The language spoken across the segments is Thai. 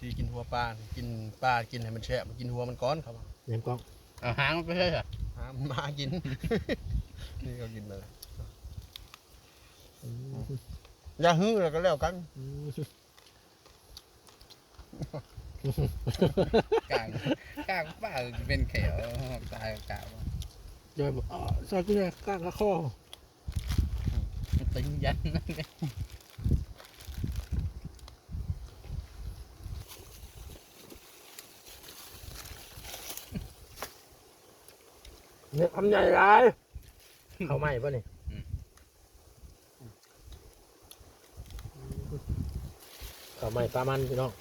ธีกินหัวปลา กินปลา กินให้มันแฉะมันกินหัวมันก้อนครับเนมกล้องเอาหางมันไปเลยอะหามันมากิน นี่ก็กินเลยอืมอย่าฮื้อแล้วก็แล้วกันอืมกลางกลางป้าเป็นแขวตายกลางยายบอกอ๋อซอยกินเลยก้างกระข้อตึงยันนั่นไง เนี่ยทำใหญ่ไรเขาไหม้ป่ะนี่เขาไหม้ปลามันพี่น้อง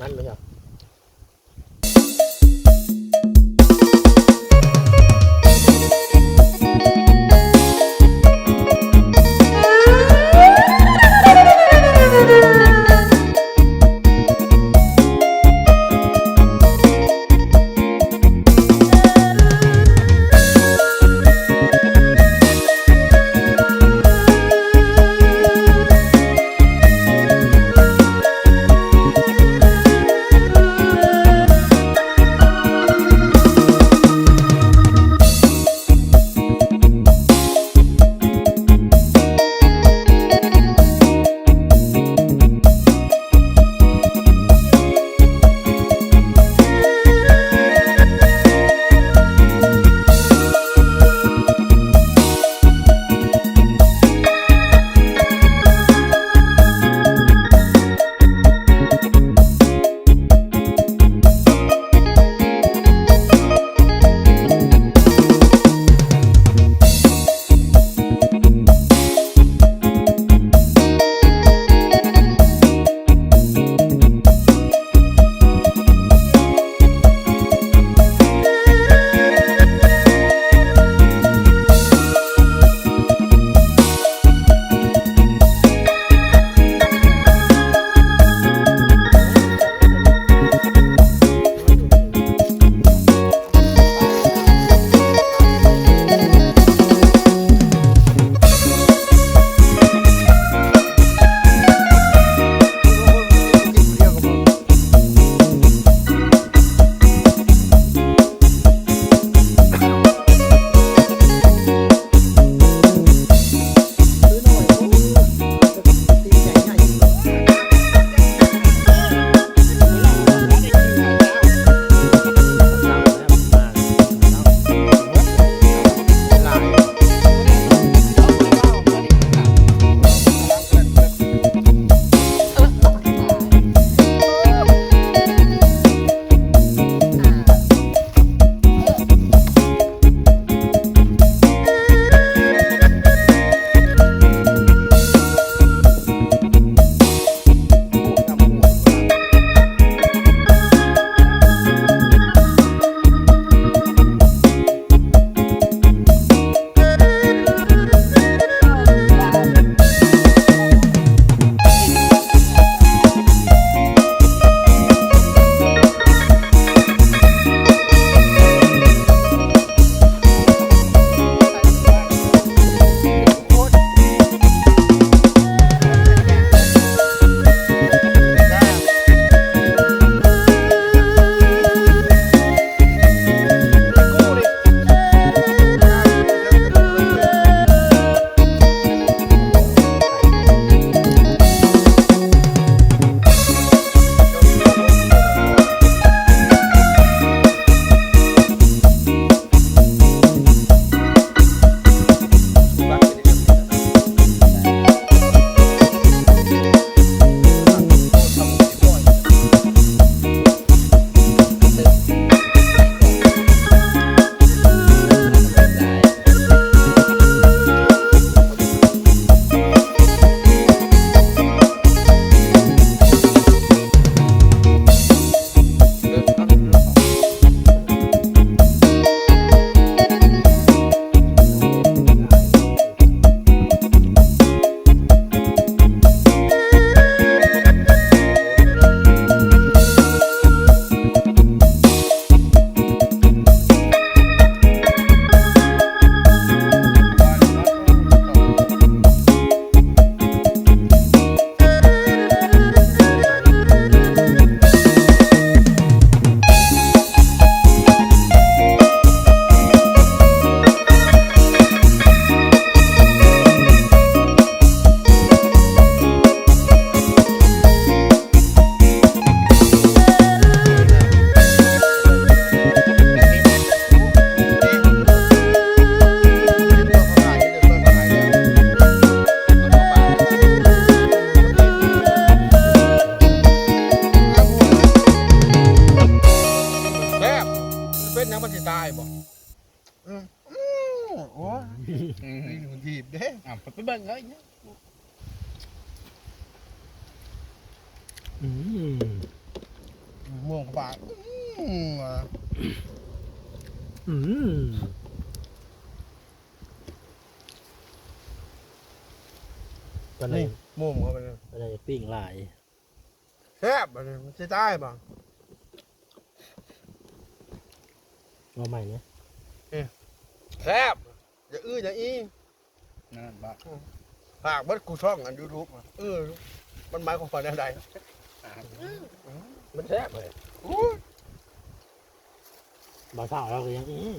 มันไหมครับ เป็นหยังมันสิตายบ่โอ้โหีบเด้อะไปเบิ่งเอ้ยนี่ยอืมม่วงกว่าบาทอืมอะอืมก็เลนี่ม่วงเขาไปเลยก็เลปิ้งหลาย แซ่บอะไรมันจะตายบ่ะมาใหม่เนี่ยแซ่บอย่าอื้ออย่าอีนั่นบ้าหากเบิดกูช่องอันยูทูบเออมันหมายความว่าแนวใดมันแซ่บเลยอู้ยบ่าวสาวเราก็ยังอืม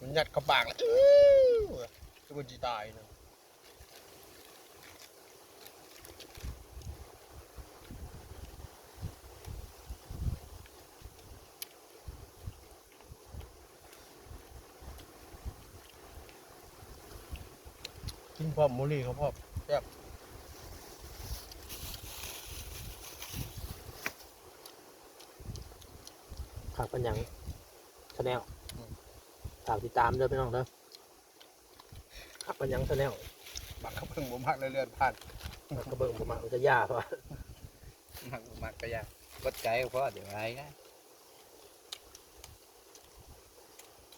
มันยัดเข้าปากแล้ว อื้อจะมันจีตายนะกินพร้อมโมลี่เขาพร้อมผักปัญญังชาแนลฝากติดตามด้วยพี่น้องเด้อ ผักปัญญังชาแนลบักเขาเพิ่งบ่มักเรื่อยๆผ่านกระเบื้องผมมันจะยากเพราะว่ามักมักก็ยากกดใจก็พอเดี๋ยวอะไรนะ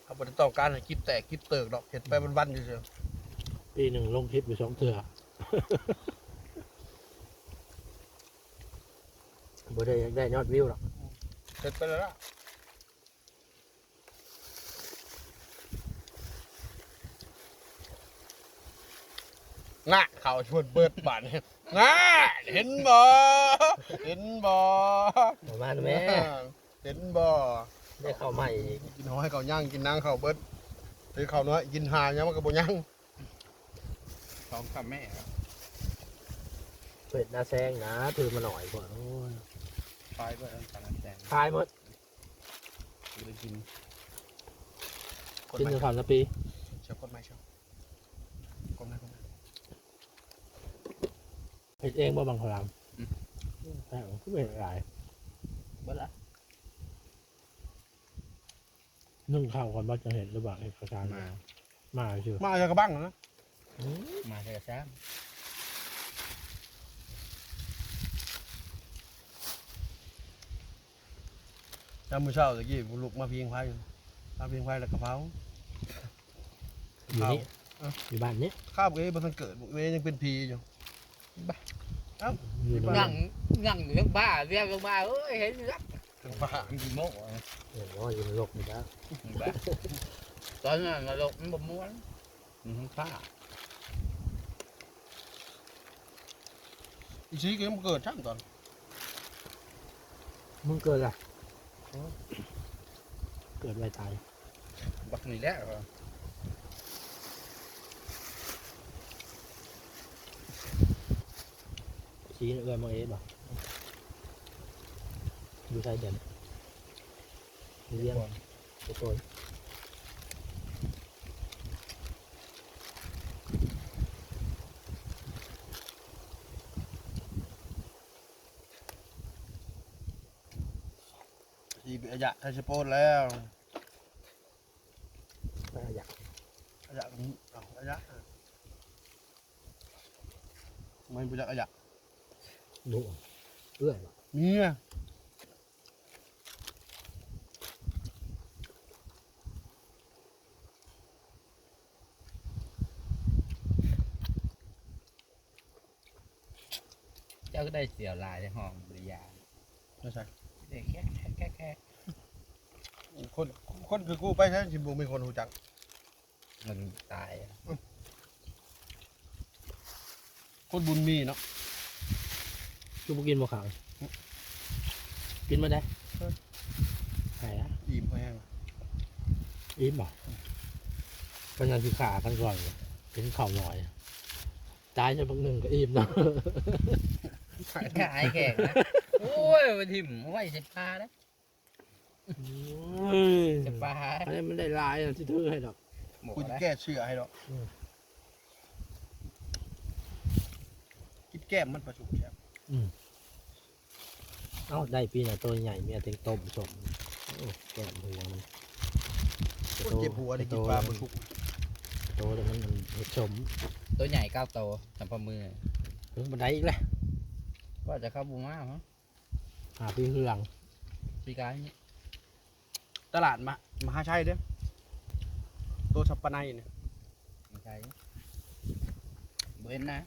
เขาบ่ได้ต้องการให้คลิปแตกคลิปเติกดอกเห็นไปวันๆอยู่เชียวปีหนึ่งลงคลิปอยู่สองเถื่อ บ่ได้ได้ยอดวิวหรอก เห็นไปแล้วล่ะ ง่ะเขาชวนเบิดบานง่ะเห็นบ่เห็นบ่ประมาณแม่เห็นบ่ได้เข้าใหม่อีกกินหอยเขาย่างกินนางเขาเบิดถือเขาน้อยกินหายังมันก็บ่ย่างสองคำแม่ครับเปิดหน้าแซงนะถือมาหน่อยก่อนโอ้ยไฟเบอร์อันตรายแสงทายหมดกูได้กินกดกินไม้จนขำละปีเชียวกดไม้เชียวกดไม้กดไม้ เผ็ดเองบ่บางครามแต่ก็ไม่เป็นไรเบอร์ละนึ่งข้าวก่อนว่าจะเห็นหรือเปล่าเอกสารมา มาเชื่อมาจากกระบังนะอืมมาเถอะซ้จำมื้อเช้าตะกี้กูลุกมาเพียงไฟมาเพียงไฟแล้วกระเพราอยู่นี่เอาอยู่บ้านนี้ข้าวเอ้ยบ่ทันเกิดเว้ยยังเป็นพีอยู่ อยู่ำตรงนั่นั้งนนั่งอยู่ข้างบ้านเรียกลงมาเอ้ยเห็นรับถึงบ้ากี่โมง เห็นว่าอยู่ในโลกนี้แล้ว ตอนนั้นเราลงมันบ่ม้วนมันข้างฟ้า อี ชี้ก็ยังบ่เกิดช่างตอนมึงเกิดอะไรเกิดไวตายบักนี่แหละชี้เอื้อมมาเอ๊ะบ่อยู่ใช่เด่นเลี้ยงไปตัวอีเบียยะไทยสโปนแล้วไปอยากอายะนี้เอาอายะไม่บ่จักอายะ ดูเอื้อยบ่มีอะเจ้าก็ได้เสียวลายในห้องบริยาไม่ใช่ได้แค่แค่แค่แค่คนคนคือกูไปใช่สิบ่มีคนรู้จักมันตายคนบุญมีเนาะ กูบ่กินบ่ขาวกินมาได้ไหนอะอิ่มแห้งอิ่มบ่มันยังคือขากันก่อนเลยกินข้าวหน่อยตายจะบักหนึ่งก็อิ่มเนาะขายแข่งนะโอ้ยมันถิ่มไว้จะปลานะจะปลาอันนี้มันได้ลายอะที่ถือให้ดอกหมดกูจะแล้วแก้เชื่อให้ดอกอืมคิดแก้มมันประชุมแก้ม เอ้าได้ปีน่ะตัวใหญ่เมียเต็งต้มสมโอ้แก้มหัวมันคนเจ็บหัวได้กินปลาบนทุกโตแต่มันมันเห็ดชมตัวใหญ่เก้าโตสัมพมือถึงบันไดอีกแล้วก็จะเข้าบูมามั้งหาพี่เฮืองปีกายนี่ตลาดมามหาชัยเด้อตัวชับปะไนเนี่ยปีกายนี่เว้นนะ